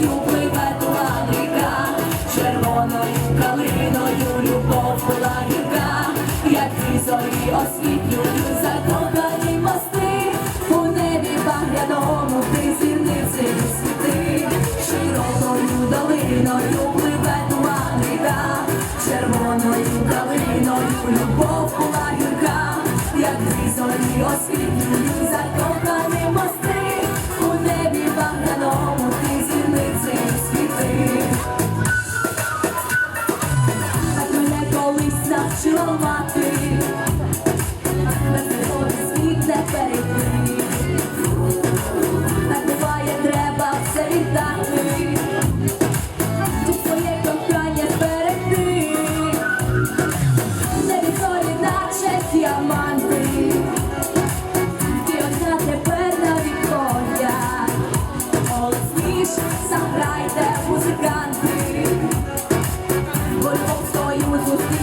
Калиною пливе червоною калиною любов була як зорі освітлюють закохані мости.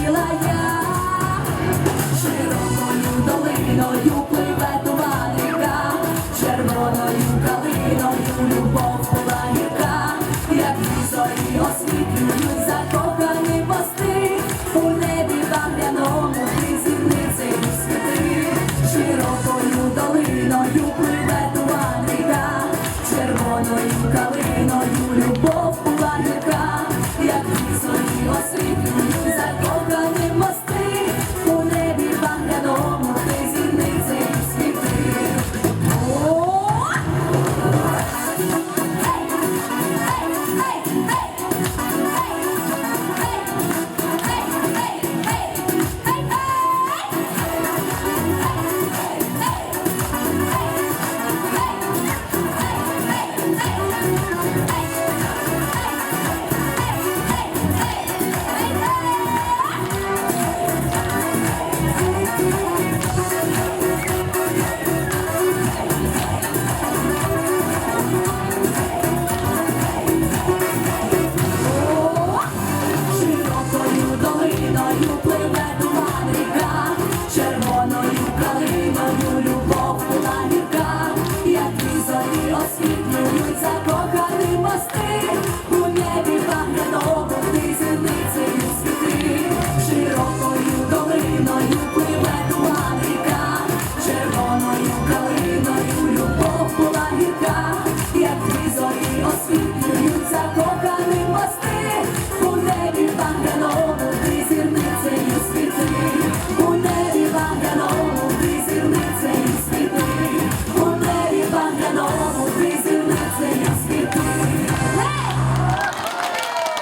біла я, широкою долиною пливе туманика, червоною калиною любов була як зорі освітлюють закохані пости, у небі багряному ти зірниці світи, широкою долиною пливе. Любов була вірка, як візорі освітлює.